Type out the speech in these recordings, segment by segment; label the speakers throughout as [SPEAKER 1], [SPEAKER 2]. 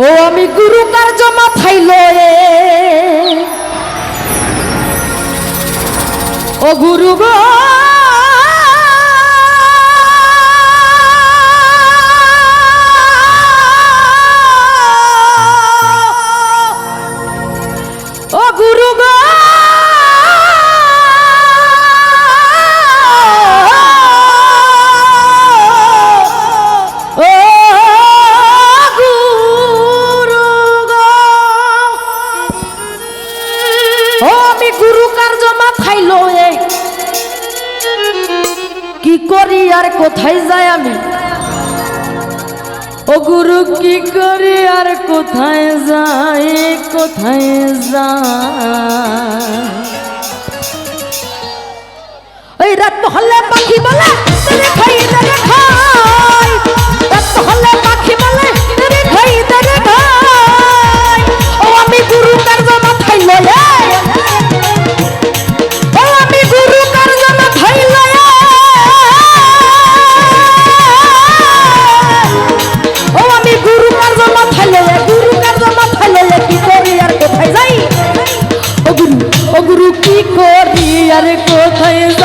[SPEAKER 1] ও আমি গুরু কার্য মাথায় লয়ে। ও গুরু গো করি আর কোথায় যাই আমি? ও গুরু, কি করি আর কোথায় যাই কোথায় যাই? রাত মহল্লা পাখি বলা? Fire.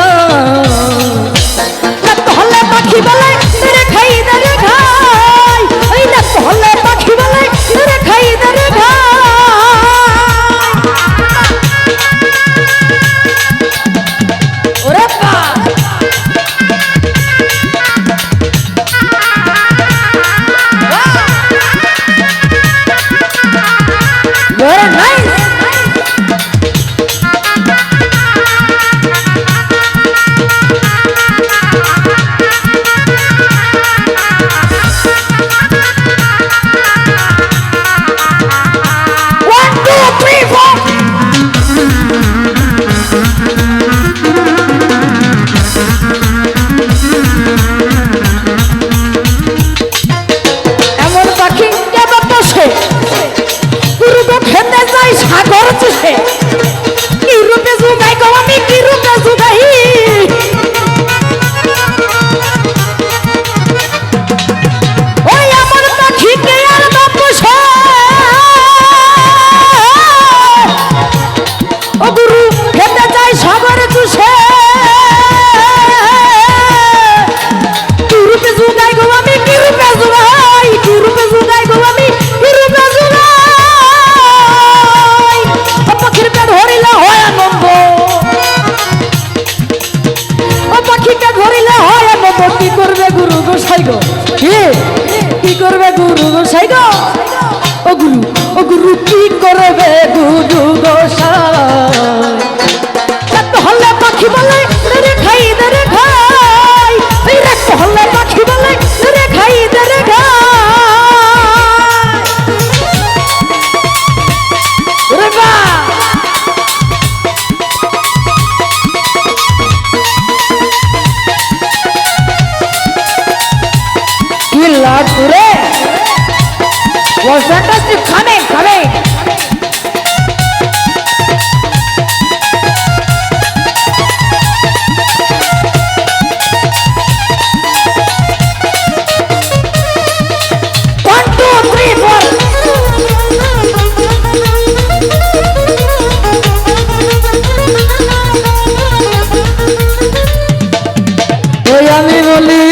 [SPEAKER 1] ওই আমি বলি,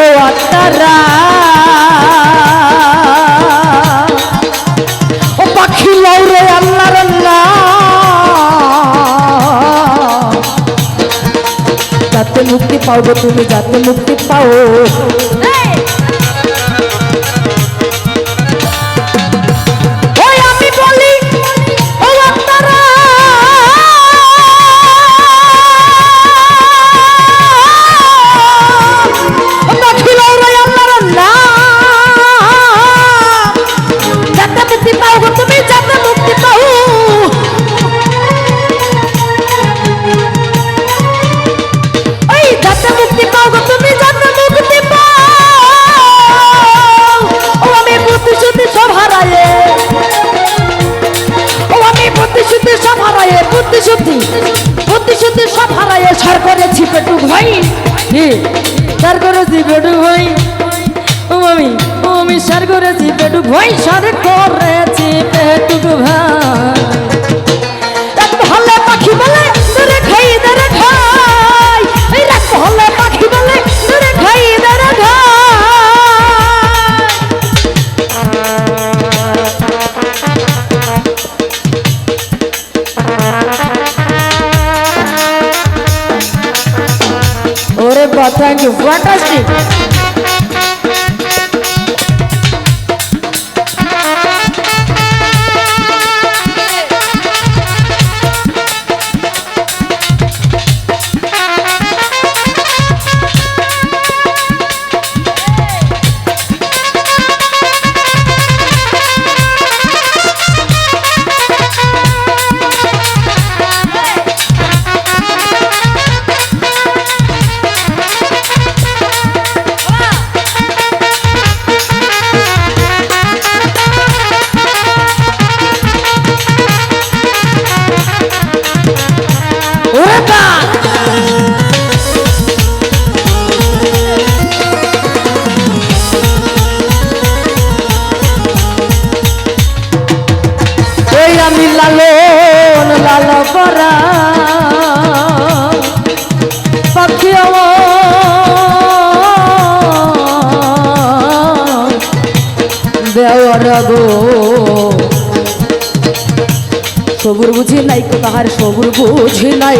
[SPEAKER 1] ও আত্মারা ও পাখি লাউ রে আল্লাহ। রান্না যাতে মুক্তি পাও গো তুমি, যাতে মুক্তি পাও। বুদ্ধি শুদ্ধি বুদ্ধি শুদ্ধি সব হারাইয়া সর করেছি পেটুক ভাই। সার করেছি পেটুক ভাই। ও মামি, ও আমি সার করেছি পেটুক ভাই। সার করেছি পেটুক ভাই। ওরে বা থ্যাংক তাহার সবুর বুঝি নাই।